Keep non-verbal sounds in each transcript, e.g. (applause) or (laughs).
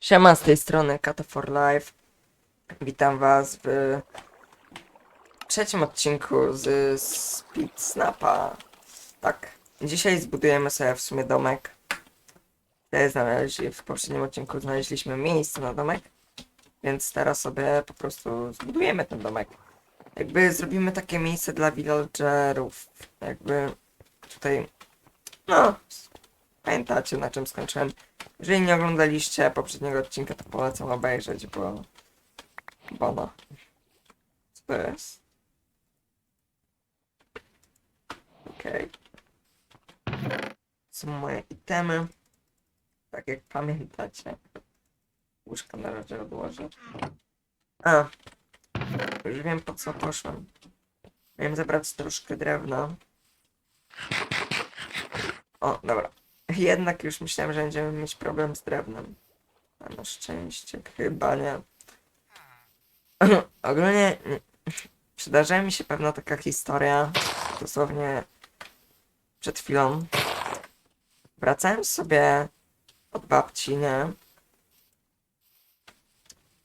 Siema, z tej strony Kato for Life. Witam was w trzecim odcinku z Speed Snapa. Tak, dzisiaj zbudujemy sobie w sumie domek. Znaleźli, w poprzednim odcinku znaleźliśmy miejsce na domek, więc teraz sobie po prostu zbudujemy ten domek. Jakby zrobimy takie miejsce dla villagerów. Jakby tutaj, no, pamiętacie na czym skończyłem. Jeżeli nie oglądaliście poprzedniego odcinka, to polecam obejrzeć, bo... Bo no. Co to jest? Okej. Są moje itemy. Tak jak pamiętacie. Łóżka na razie odłożę. A. Już wiem po co poszłem. Miałem zebrać troszkę drewna. O, dobra. Jednak już myślałem, że będziemy mieć problem z drewnem. A na szczęście chyba nie. (clears throat) Ogólnie nie- przydarzyła mi się pewna taka historia, dosłownie przed chwilą. Wracałem sobie od babci, nie?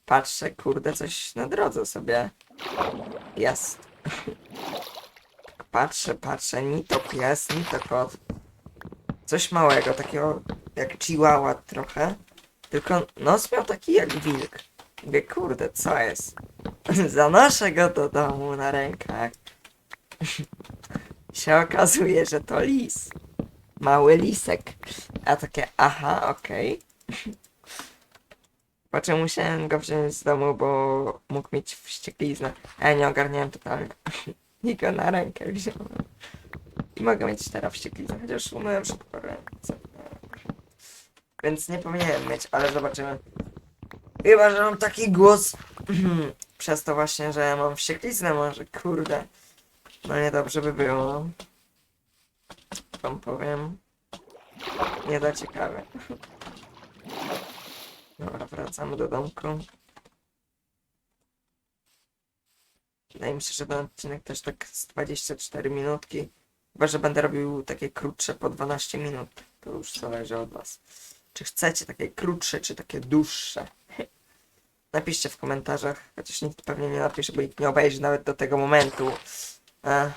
Patrzę, kurde, coś na drodze sobie jest. (laughs) Patrzę, patrzę, ni to pies, ni to kot coś małego, takiego jak chihuahua trochę. Tylko nos miał taki jak wilk. Mówię, kurde, co jest? (laughs) Zanoszę go do domu na rękach. (laughs) się okazuje, że to lis. Mały lisek. A takie, aha, okej. (laughs) Po czym musiałem go wziąć z domu, bo mógł mieć wściekliznę. A nie ogarniałem totalnie. I go na rękę wziąłem. I mogę mieć teraz wściekliznę, chociaż umyłem szybko ręce. Więc nie powinienem mieć, ale zobaczymy. Chyba, że mam taki głos (clears throat) przez to właśnie, że mam wściekliznę może, kurde. No niedobrze by było. Wam powiem. Nie za ciekawe. (laughs) Dobra, wracamy do domku. Wydaje mi się, że ten odcinek też tak z 24 minutki. Chyba, że będę robił takie krótsze po 12 minut. To już zależy od was. Czy chcecie takie krótsze, czy takie dłuższe? (laughs) Napiszcie w komentarzach, chociaż nikt pewnie nie napisze, bo nikt nie obejrzy nawet do tego momentu. Ech,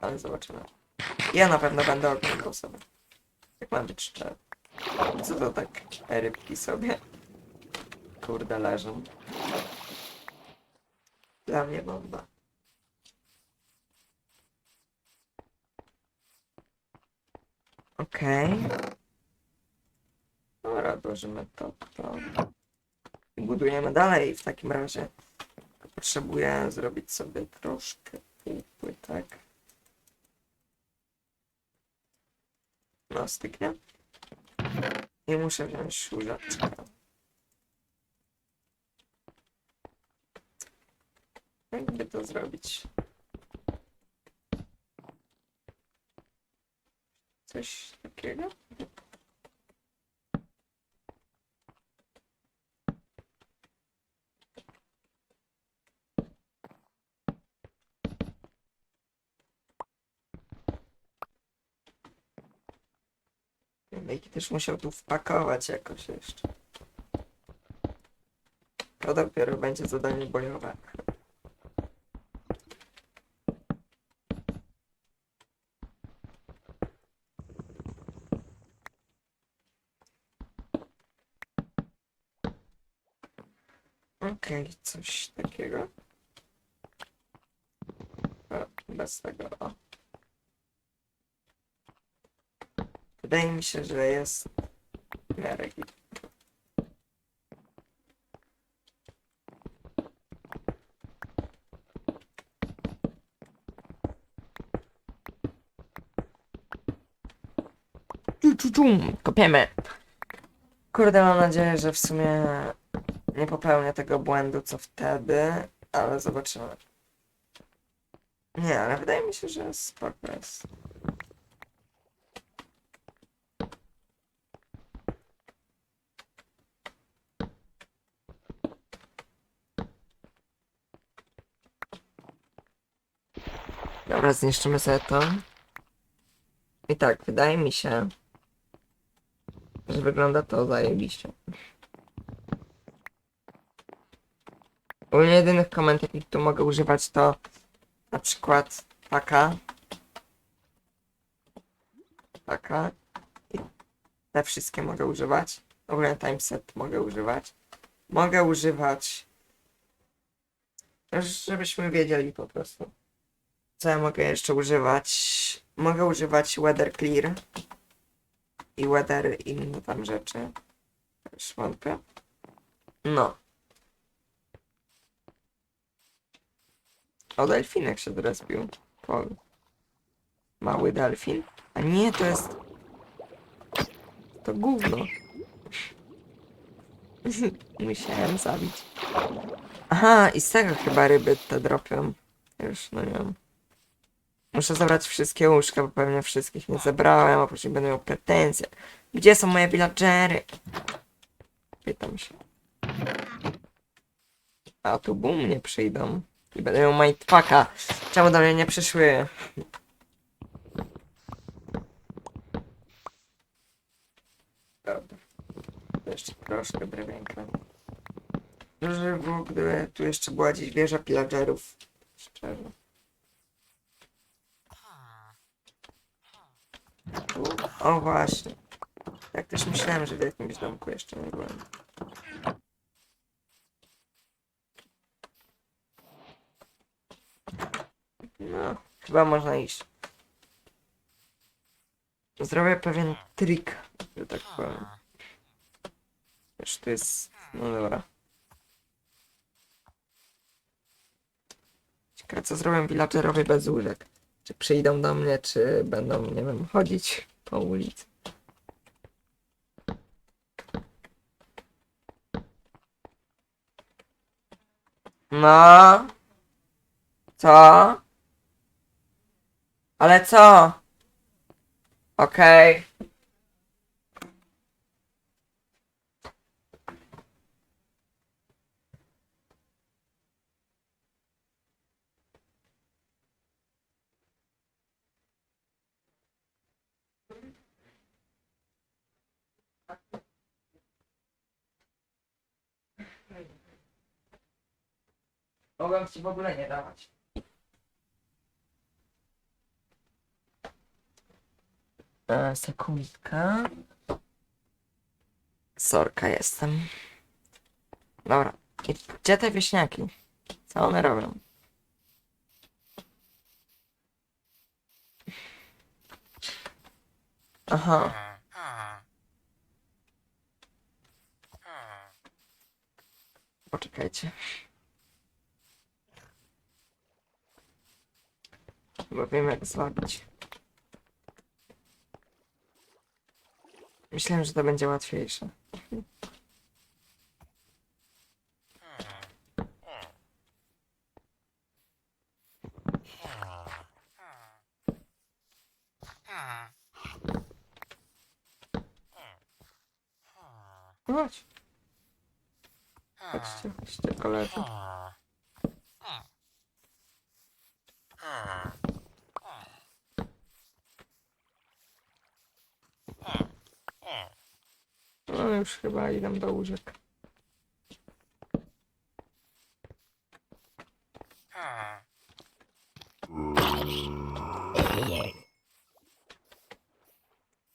ale zobaczymy. Ja na pewno będę oglądał sobie. Jak mam być szczery. Co to tak rybki sobie? Kurde leżą. Dla mnie bomba. Okej. Dobra, odłożymy to, to. I budujemy dalej w takim razie. Potrzebuję zrobić sobie troszkę półpłytek. No, styknie. I muszę wziąć łóżeczkę. Jakby to zrobić? Coś takiego? Też musiał tu wpakować jakoś jeszcze. To dopiero będzie zadanie bojowe. Okej, coś takiego. O, bez tego, o. Wydaje mi się, że jest w miarę Kopiemy. Kurde, mam nadzieję, że w sumie nie popełnię tego błędu co wtedy, ale zobaczymy. Nie, ale wydaje mi się, że jest. Dobra, zniszczymy sobie to. I tak, wydaje mi się, że wygląda to zajebiście. Ogólnie jedynych komend, jakich tu mogę używać, to na przykład taka. Taka. I te wszystkie mogę używać. Ogólnie timeset mogę używać. Mogę używać. Żebyśmy wiedzieli po prostu. Co ja mogę jeszcze używać? Mogę używać Weather Clear i Weather inne tam rzeczy. Wątpię. No. O, delfinek się zrespił. O. Mały delfin. A nie, to jest... To gówno. (laughs) Musiałem zabić. Aha, i z tego chyba ryby te dropią. Już, no nie wiem. Muszę zabrać wszystkie łóżka, bo pewnie wszystkich nie zebrałem, a później będę miał pretensje. Gdzie są moje villagery? Pytam się. A tu boom nie przyjdą. I będę miał majtpaka. Czemu do mnie nie przyszły? Dobra. Jeszcze troszkę drewienka. Żeby było, gdyby tu jeszcze była gdzieś wieża pillagerów. Szczerze. O właśnie. Tak też myślałem, że w jakimś domku jeszcze nie byłem. No, chyba można iść. Zrobię pewien trik, że tak powiem. Już tu jest... No dobra. Ciekawe co zrobią villagerowie bez łóżek. Czy przyjdą do mnie, czy będą, nie wiem, chodzić po ulicy. No. Co? Ale co? Okej. Mogłem ci w ogóle nie dawać. E, sekundkę. Sorka jestem. Dobra. I gdzie te wieśniaki? Co one robią? Aha. Poczekajcie. Chyba wiem jak zwabić. Myślałem, że to będzie łatwiejsze. Chodź. Chodźcie, chodźcie koledzy. No już chyba idę do łóżek.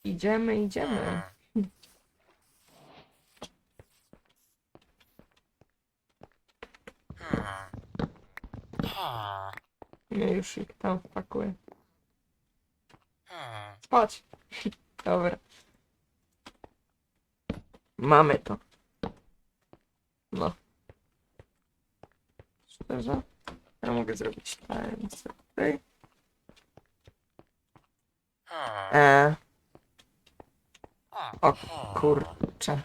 Idziemy, idziemy. Nie, już ich tam wpakuję. Chodź. (laughs) Dobra. Mamy to. No. Szczerze? Ja mogę zrobić tutaj. E. O kurczę.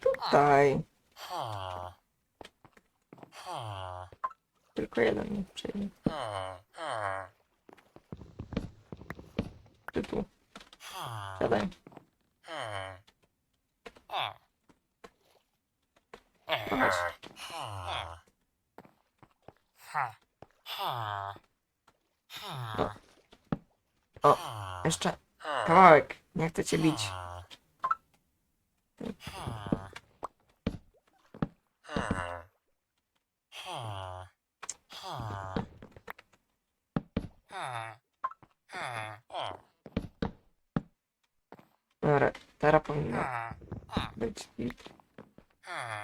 Tutaj. Tylko jeden niech przejdzie. Ty tu. Siadaj. Chodź. O, jeszcze kawałek. Nie chcę cię bić. Dobra, teraz powinno być git.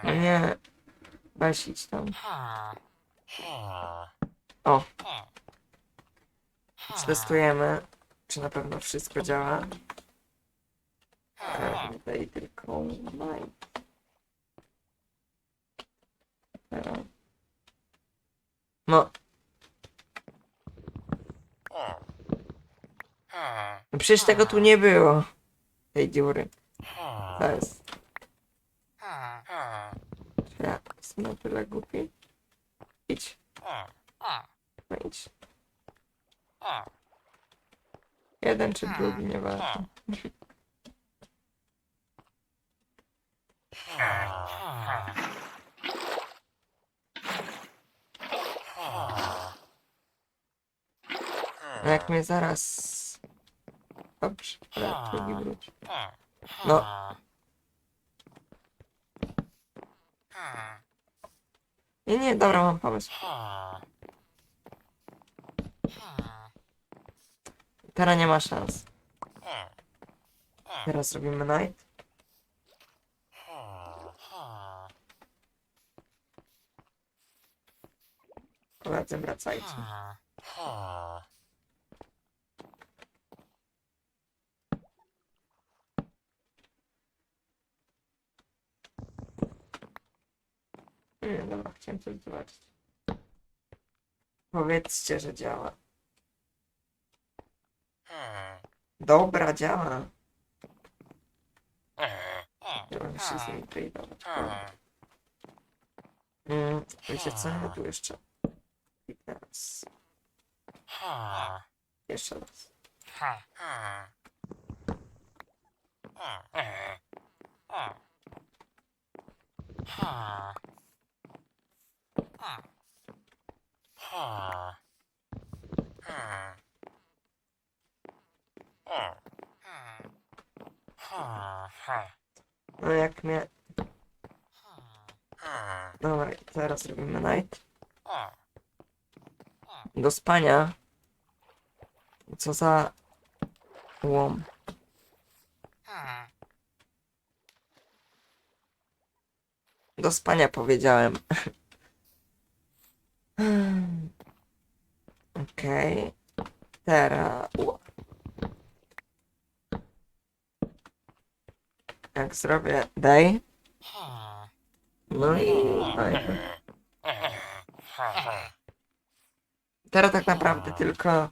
No nie, weź tam. O, Testujemy, czy na pewno wszystko działa. Tutaj tylko light. Teraz. No. No Przecież tego tu nie było. Tej dziury. To jest. Czy Ja jestem na tyle głupi. Idź. No idź. Jeden czy drugi, nieważne. No jak mnie zaraz... Dobrze, ale drugi wróci. No. Nie, nie, dobra, mam pomysł. Teraz nie ma szans. Teraz robimy night. Koledzy, wracajcie. Nie, dobra, chciałem coś zobaczyć. Powiedzcie, że działa. Dobra, działa. Trzeba się z nim tradeować. Mm, wiecie co, ja tu jeszcze... I teraz... Jeszcze raz. No jak mnie... Dobra, teraz robimy night. Do spania. Co za... Łom. Do spania powiedziałem. (laughs) Okej. Teraz... Ło. Jak zrobię day. No i fajnie. Teraz tak naprawdę tylko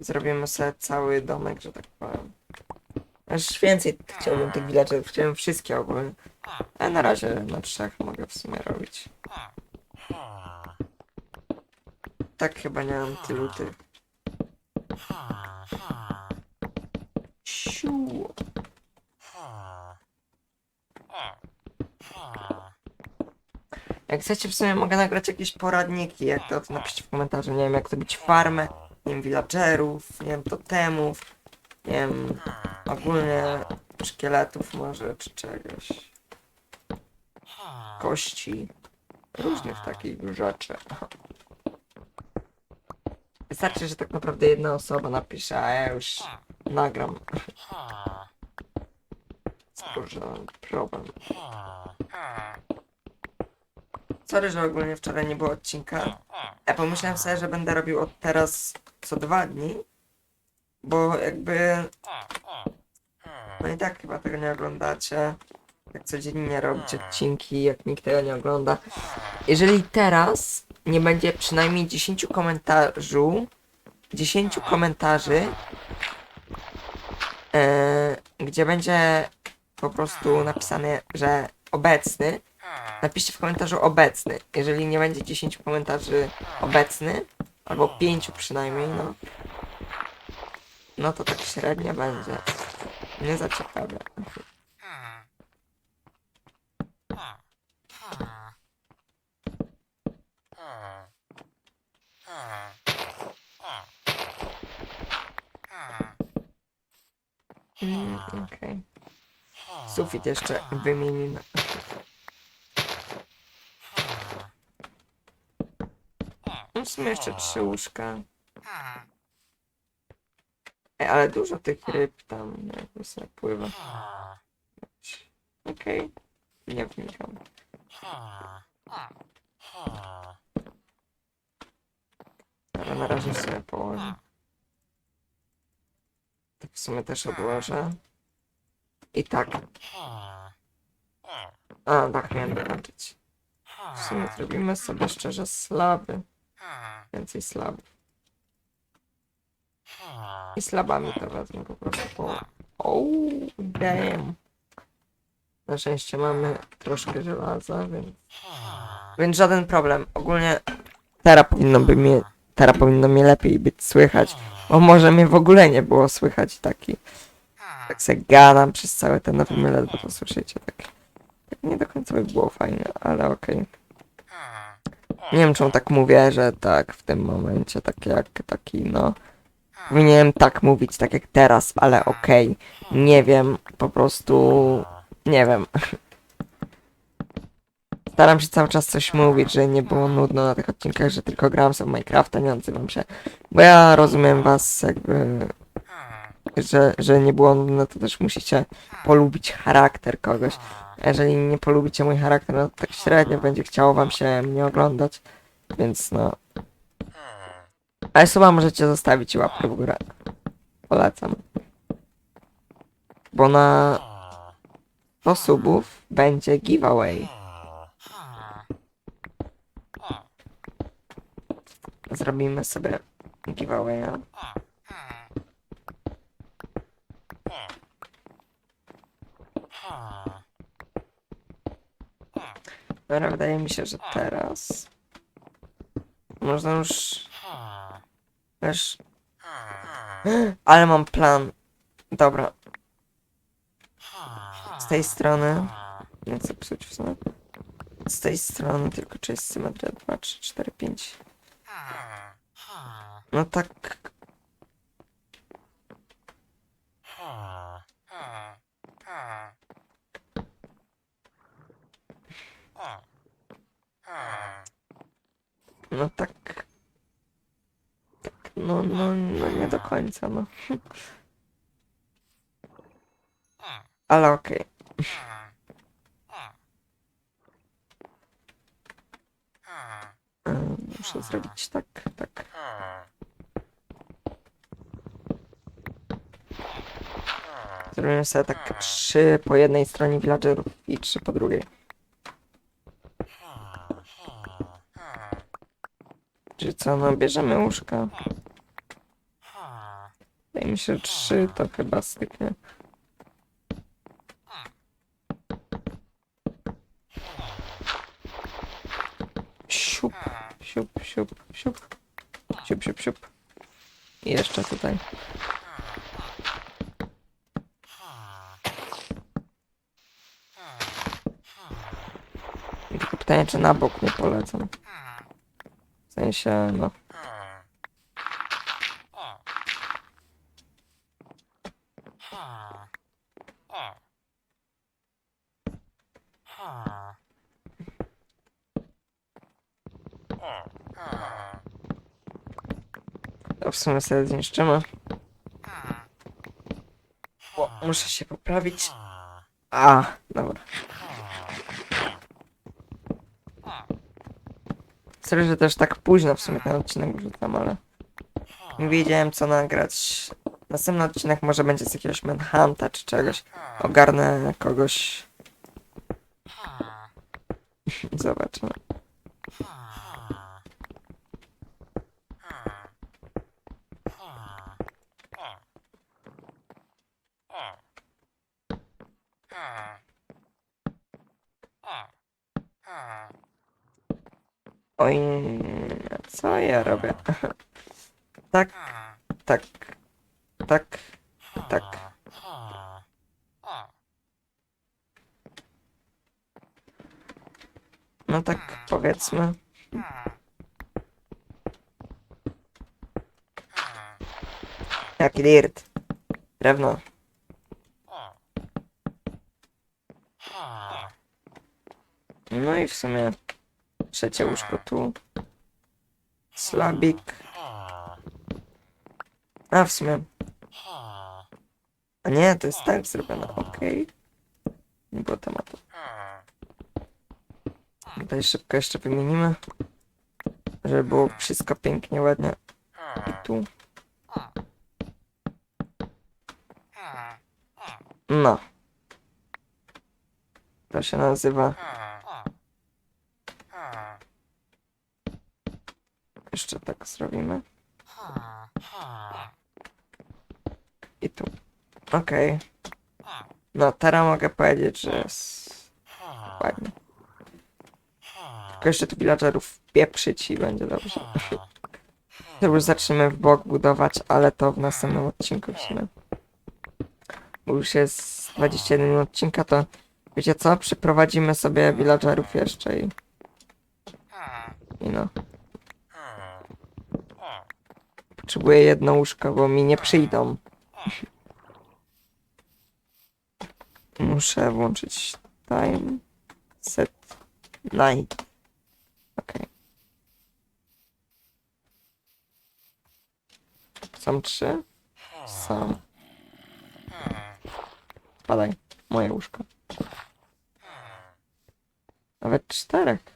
zrobimy sobie cały domek, że tak powiem. Aż więcej chciałbym tych villagerów, chciałbym wszystkie ogólnie. A na razie na trzech mogę w sumie robić. Tak chyba nie mam tylu tych. Siu. Jak chcecie w sumie mogę nagrać jakieś poradniki, jak to, to napiszcie w komentarzu, nie wiem jak zrobić farmę, nie wiem, villagerów, nie wiem, totemów, nie wiem, ogólnie szkieletów może, czy czegoś, kości, różnych takich rzeczy. Wystarczy, że tak naprawdę jedna osoba napisze, a ja już nagram. Spójrz, problem. Sorry, że ogólnie wczoraj nie było odcinka. Ja pomyślałem sobie, że będę robił od teraz co dwa dni. Bo jakby. No i tak chyba tego nie oglądacie. Jak codziennie robić odcinki, jak nikt tego nie ogląda. Jeżeli teraz nie będzie przynajmniej 10 komentarzy, 10 komentarzy, e, gdzie będzie po prostu napisane, że obecny, Napiszcie w komentarzu obecny. Jeżeli nie będzie 10 komentarzy obecny, albo 5 przynajmniej, no. No to tak średnio będzie. Nie za ciekawe. Mm, Okej. Sufit jeszcze wymienimy. No jeszcze trzy łóżka. Ej, ale dużo tych ryb tam jakby sobie pływa. Okej. Nie wnikam. Ale na razie sobie położę. Tak w sumie też odłożę. I tak. A, tak miałem dokończyć. W sumie zrobimy sobie szczerze slaby. Więcej slabów. I slabami to wezmę po prostu po... Oh, damn. Na szczęście mamy troszkę żelaza, więc... Więc żaden problem. Ogólnie teraz powinno by mnie... Teraz powinno mnie lepiej być słychać. Bo może mnie w ogóle nie było słychać taki... Tak se gadam przez cały ten nowy mylet, bo to słyszycie tak... tak nie do końca by było fajne, ale okej. Nie wiem czemu tak mówię, że tak w tym momencie, tak jak taki no... Powinienem tak mówić, tak jak teraz, ale okej. Nie wiem, po prostu... Nie wiem. Staram się cały czas coś mówić, że nie było nudno na tych odcinkach, że tylko gram sobie Minecrafta, nie odzywam się. Bo ja rozumiem was jakby... Że, że nie było nudno, to też musicie polubić charakter kogoś. Jeżeli nie polubicie mój charakter, no to tak średnio będzie chciało wam się mnie oglądać. Więc no... Ale suba możecie zostawić i łapkę w górę. Polecam. Bo na 100 subów będzie giveaway. Zrobimy sobie giveawaya. Dobra, wydaje mi się, że teraz można już... Wiesz... Ale mam plan. Dobra. Z tej strony... Nie chcę psuć w sumie. Z tej strony tylko czy jest symetria 2, 3, 4, 5. No tak... No tak... Tak, no, no, no nie do końca, no. (laughs) Ale okej. E, Muszę zrobić tak, tak. Zrobimy sobie tak trzy po jednej stronie villagerów i trzy po drugiej. Czy co, no bierzemy łóżka. Wydaje mi się, trzy to chyba styknie. Siup, siup, siup, siup. Siup, siup, siup. I jeszcze tutaj. I tylko pytanie, czy na bok nie polecam. W sensie, no. To w sumie sobie zniszczymy. Bo muszę się poprawić. A, dobra. Sorry, że też tak późno w sumie ten odcinek wrzucam, ale nie wiedziałem co nagrać. Następny odcinek może będzie z jakiegoś Manhunta czy czegoś. Ogarnę kogoś. Zobaczmy. Co ja robię? Tak, tak, tak, tak. No tak powiedzmy. Jaki dirt. Drewno. No i w sumie trzecie łóżko tu. Slabik. A w sumie. A nie, to jest tak zrobione, okej. Nie było tematu. Tutaj szybko jeszcze wymienimy. Żeby było wszystko pięknie, ładnie. I tu. No. To się nazywa. Jeszcze tak zrobimy. I tu. Okej. No, teraz mogę powiedzieć, że jest ładnie. Tylko jeszcze tu villagerów pieprzyć i będzie dobrze. To już zaczniemy w bok budować, ale to w następnym odcinku w sumie. Bo już jest 21 minut odcinka, to wiecie co? Przyprowadzimy sobie villagerów jeszcze i... I no. Potrzebuję jedno łóżko, bo mi nie przyjdą. Muszę włączyć time set night. Okej. Są trzy? Są. Spadaj. Moje łóżko. Nawet czterech.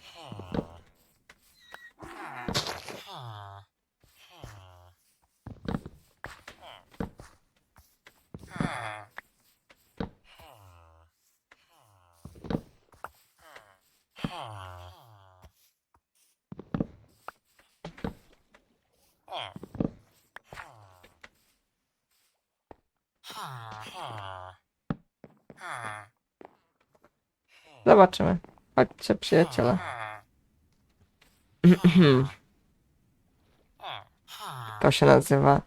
Zobaczymy. Chodźcie, przyjaciele. To się nazywa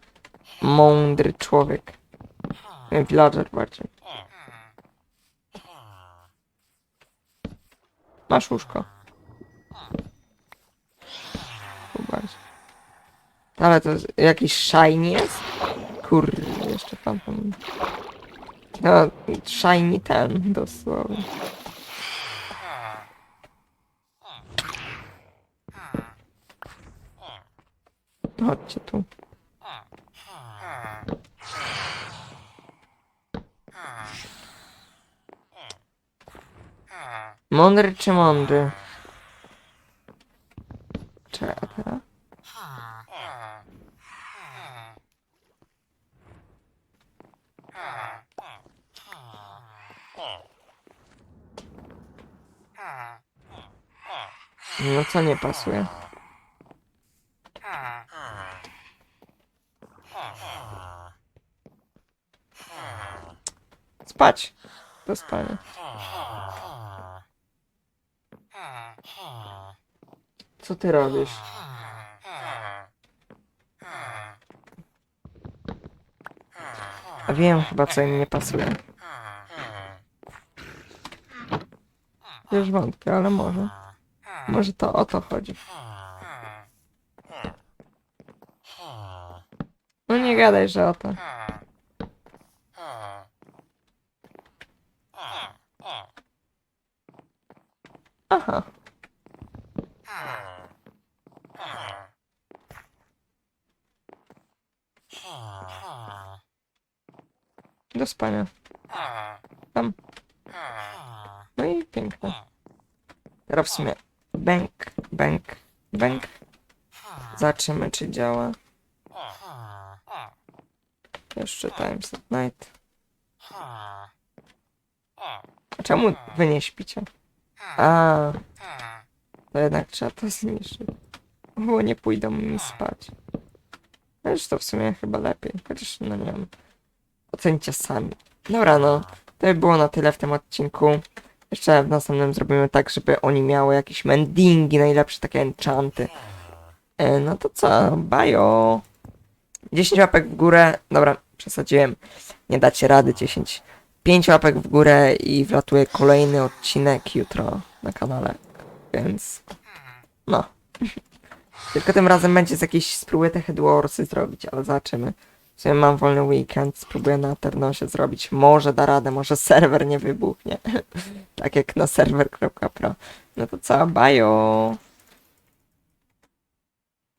mądry człowiek. Villager bardziej. Masz łóżko. Zobacz. Ale to jakiś shiny jest? Kurde, jeszcze pan tam... No, shiny ten, dosłownie. Chodźcie tu. Mądry czy mądry? Czekaj, a teraz? No co nie pasuje? Spać. Do spania. Co ty robisz? A wiem chyba co im nie pasuje. Już wątpię, ale może. Może to o to chodzi. No nie gadaj, że o to. Aha. Do spania. Tam. No i piękne. Teraz w sumie bęk, bęk, bęk. Zobaczymy czy działa. Jeszcze Times at Night. Czemu wy nie śpicie? A, to jednak trzeba to zniszczyć. Bo nie pójdą mi spać. To w sumie chyba lepiej. Chociaż no nie wiem. Ocencie sami. Dobra no. To by było na tyle w tym odcinku. Jeszcze w następnym zrobimy tak, żeby oni miały jakieś mendingi, najlepsze takie enchanty. E, no to co? Bajo. 10 łapek w górę. Dobra, przesadziłem. Nie dacie rady 10. 5 łapek w górę i wlatuje kolejny odcinek jutro na kanale. Więc no. (laughs) Tylko tym razem będzie z jakiejś spróbuję te Headwarsy zrobić, ale zobaczymy. W sumie mam wolny weekend, spróbuję na Ternosie zrobić. Może da radę, może serwer nie wybuchnie. (laughs) tak jak na serwer.pro. No to co, bajo.